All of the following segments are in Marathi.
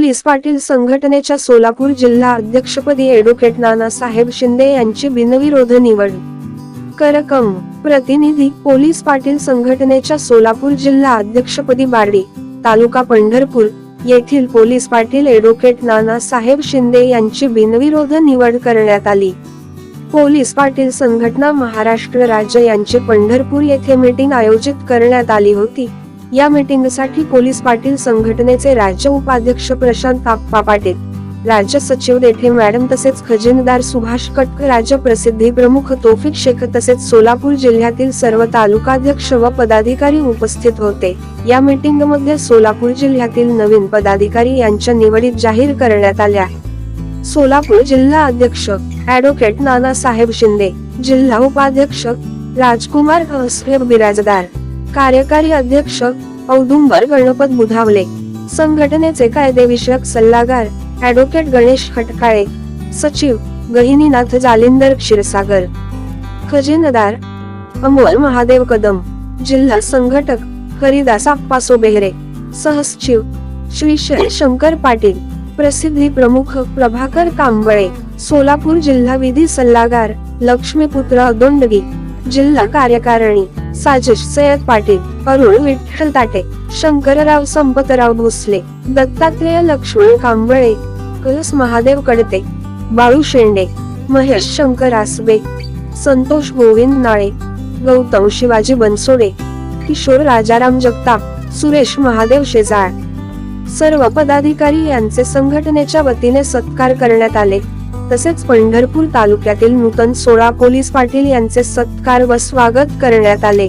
पोलीस पाटील संघटनेच्या सोलापूर जिल्हा अध्यक्षपदी ॲडव्होकेट नानासाहेब शिंदे यांची बिनविरोध निवड. करकम प्रतिनिधी पोलीस पाटील संघटनेच्या सोलापूर जिल्हा अध्यक्षपदी बार्डी तालुका पंढरपूर येथील पोलीस पाटील ॲडव्होकेट नानासाहेब शिंदे यांची बिनविरोध निवड करण्यात आली. पोलीस पाटील संघटना महाराष्ट्र राज्य यांची पंढरपूर येथे मीटिंग आयोजित करण्यात आली होती. या मीटिंगसाठी पोलीस पाटील संघटनेचे राज्य उपाध्यक्ष प्रशांत काप्पा पाटील राज्य सचिव देठे मॅडम तसेच खजिनदार सुभाष कटक राज्य प्रसिद्धी प्रमुख तोफिक शेख तसेच सोलापूर जिल्ह्यातील सर्व तालुकाध्यक्ष व पदाधिकारी उपस्थित होते. या मीटिंगमध्ये सोलापूर जिल्ह्यातील नवीन पदाधिकारी यांच्या निवडीत जाहीर करण्यात आल्या. सोलापूर जिल्हा अध्यक्ष ॲडव्होकेट नानासाहेब शिंदे जिल्हा उपाध्यक्ष राजकुमार बिराजदार कार्यकारी अध्यक्ष औदुंबर गणपत बुधावले. संघटनेचे कायदेविषयक सल्लागार ऍडव्होकेट गणेश खटकाळे सचिव गहिनीनाथ जालिंदर क्षीरसागर खजिनदार अमोल महादेव कदम जिल्हा संघटक हरिदास आप्पासो बेहरे सहसचिव श्री शंकर पाटील प्रसिद्धी प्रमुख प्रभाकर कांबळे सोलापूर जिल्हा विधी सल्लागार लक्ष्मीपुत्र अदोंडगी जिल्हा कार्यकारिणी साजिश सय्यद पाटील अरुण विठ्ठल ताटे शंकरराव संपतराव भोसले दत्तात्रेय लक्ष्मण कांबळे कलस महादेव कडते बाळू शेंडे महेश शंकर आसबे संतोष गोविंद नाळे गौतम शिवाजी बनसोडे किशोर राजाराम जगताप सुरेश महादेव शेजाळ. सर्व पदाधिकारी यांचे संघटनेच्या वतीने सत्कार करण्यात आले. तसेच पंढरपूर तालुक्यातील नूतन सोळा पोलीस पाटील यांचे सत्कार व स्वागत करण्यात आले.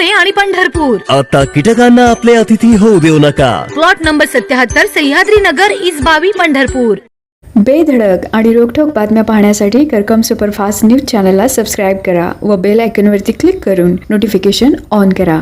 पुणे आणि पंढरपूर. आता कीटकांना आपले अतिथी होऊ देऊ नका. प्लॉट नंबर सत्याहत्तर सह्याद्री नगर इस बावी पंढरपूर. बेधडक आणि रोखोक बातम्या पाहण्यासाठी करकम सुपरफास्ट न्यूज चॅनलला सबस्क्राईब करा व बेल आयकॉनवरती क्लिक करून नोटिफिकेशन ऑन करा.